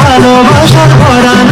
ভালোবাসার ভরা